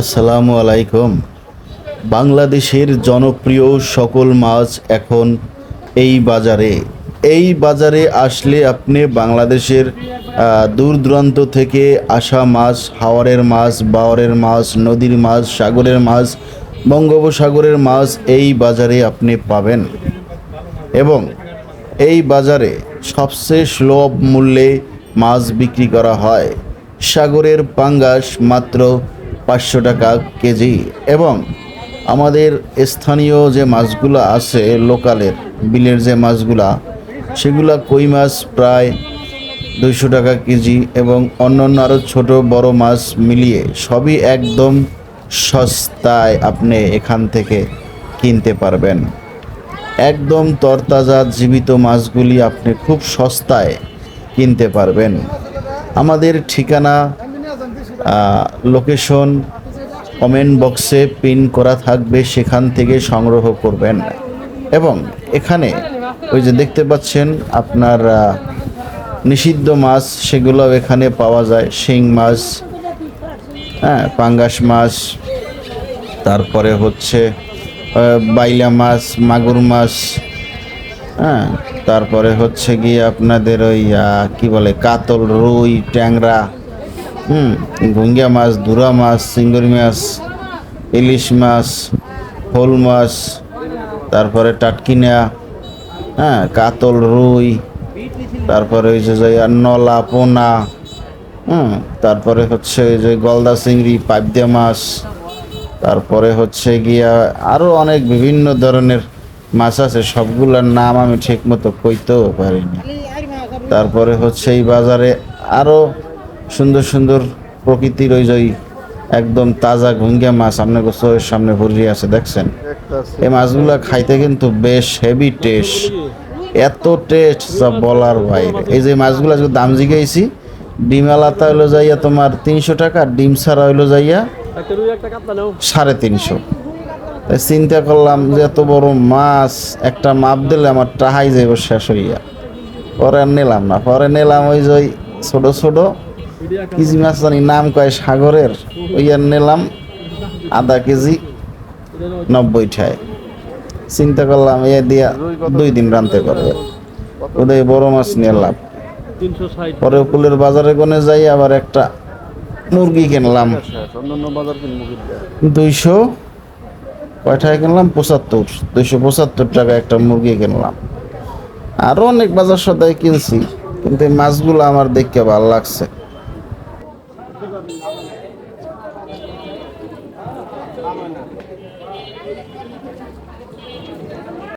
আসসালামু আলাইকুম। বাংলাদেশের জনপ্রিয় সকল মাছ এখন এই বাজারে। এই বাজারে আসলে আপনি বাংলাদেশের দূর দূরান্ত থেকে আসা মাছ হাওয়ারের মাছ বাওয়ারের মাছ, নদীর মাছ, সাগরের মাছ, বঙ্গোপসাগরের মাছ এই বাজারে আপনি পাবেন। এবং এই বাজারে সবচেয়ে সুলভ মূল্যে মাছ বিক্রি করা হয়। সাগরের পাঙ্গাস মাত্র পাঁচশো টাকা কেজি এবং আমাদের স্থানীয় যে মাছগুলো আছে লোকালের, বিলের যে মাছগুলা, সেগুলা কই মাছ? প্রায় দুইশো টাকা কেজি এবং অন্যান্য আরও ছোট বড় মাছ মিলিয়ে সবই একদম সস্তায় আপনি এখান থেকে কিনতে পারবেন। একদম তরতাজা জীবিত মাছগুলি আপনি খুব সস্তায় কিনতে পারবেন। আমাদের ঠিকানা লোকেশন কমেন্ট বক্সে পিন করা থাকবে, সেখান থেকে সংগ্রহ করবেন। এবং এখানে ওই যে দেখতে পাচ্ছেন আপনার নিষিদ্ধ মাছ সেগুলো এখানে পাওয়া যায়। শিং মাছ হ্যাঁ পাঙ্গাস মাছ, তারপরে হচ্ছে বাইলা মাছ, মাগুর মাছ হ্যাঁ তারপরে হচ্ছে গিয়ে আপনাদের ওই কি বলে, কাতল, রুই, ট্যাংরা হুম গুঙ্গিয়া মাছ, দুরা মাছ, চিংড়ি মাছ, ইলিশ মাছ হোল মাছ, তারপরে টাটকিনা হ্যাঁ কাতল রুই, তারপরে ওই যে নলা, পোনা, হুম, তারপরে হচ্ছে যে গলদা চিংড়ি, পাবদা মাছ, তারপরে হচ্ছে গিয়া আরও অনেক বিভিন্ন ধরনের মাছ আছে, সবগুলোর নাম আমি ঠিক মতো কইতেও পারিনি। তারপরে হচ্ছে এই বাজারে আরও সুন্দর সুন্দর প্রকৃতির ওই যে একদম তাজা ঘুঙ্গিয়া মাছ আপনার গোসলের সামনে ভরি আছে দেখছেন? এই মাছগুলো খাইতে কিন্তু বেশ হেভি টেস্ট এত টেস্ট যা বলার বাইরে। এই যে মাছগুলো আজকে দাম জিগাইছি ডিম আলাতা হইল যাইয়া তোমার তিনশো টাকা ডিম ছাড়া হইল যাইয়া একটা রুই একটা কাতলা নাও। সাড়ে তিনশো। তাই চিন্তা করলাম যে এত বড় মাছ একটা মাপ দিলে আমার টাহাই যাইব শেষ হইয়া। পরে আর নিলাম না। পরে নিলাম ওই যে ছোট ছোট কেজি মাছ জানি, নাম কয় সাগরের? ওই আর নিলাম, আধা কেজি, নব্বই ঠায় চিন্তা করলাম, এ দিয়া দুই দিন রানতে পারবে ওদের বড় মাছ নিয়ে লাভ। পরে কুলের বাজারে গনে যাই, আবার একটা মুরগি কিনলাম। দুইশো কয়টায় কিনলাম? পঁচাত্তর, দুইশো পঁচাত্তর টাকা একটা মুরগি কিনলাম। আরও অনেক বাজার সদাই কিনছি, কিন্তু এই মাছগুলো আমার দেখতে ভালো লাগছে। Samana.